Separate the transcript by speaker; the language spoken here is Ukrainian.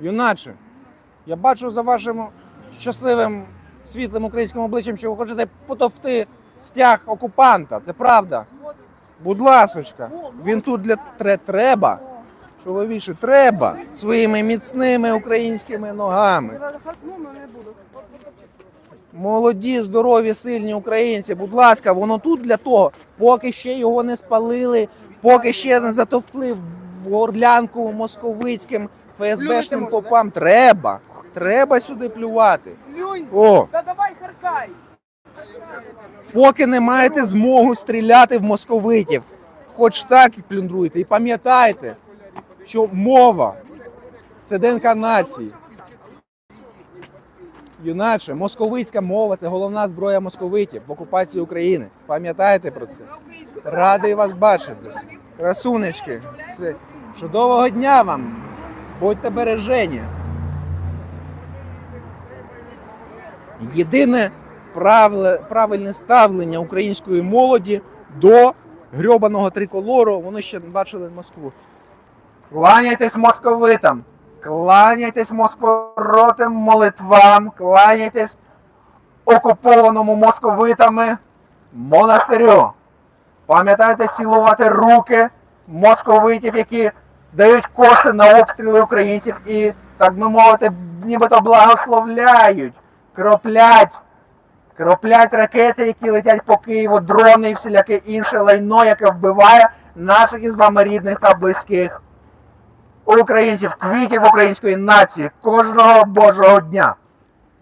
Speaker 1: Юначе, я бачу за вашим щасливим світлим українським обличчям, що ви хочете потовти стяг окупанта. Це правда. Будь ласочка, він тут для тре- треба. Чоловіче, треба своїми міцними українськими ногами. Молоді, здорові, сильні українці, будь ласка, воно тут для того, поки ще його не спалили, поки ще не затовкли в горлянку московицьким ФСБшним
Speaker 2: можна,
Speaker 1: попам. Треба. Треба сюди плювати.
Speaker 2: Плюнь,
Speaker 1: О,
Speaker 2: та давай харкай.
Speaker 1: поки не маєте змогу стріляти в московитів. Хоч так і плюндруйте. І пам'ятайте, що мова це ДНК нації. Юначе, московицька мова це головна зброя московитів в окупації України. Пам'ятайте про це. Радий вас бачити. Красунечки, все. Чудового дня вам. Будьте бережені. Єдине правильне ставлення української молоді до грьобаного триколору. Вони ще бачили Москву. Кланяйтесь московитам, кланяйтесь москворотим молитвам, кланяйтесь окупованому московитами монастирю. Пам'ятайте цілувати руки московитів, які дають кошти на обстріли українців і, так би мовити, нібито благословляють, кроплять, кроплять ракети, які летять по Києву, дрони і всіляке інше лайно, яке вбиває наших із вами рідних та близьких українців, квітів української нації кожного божого дня.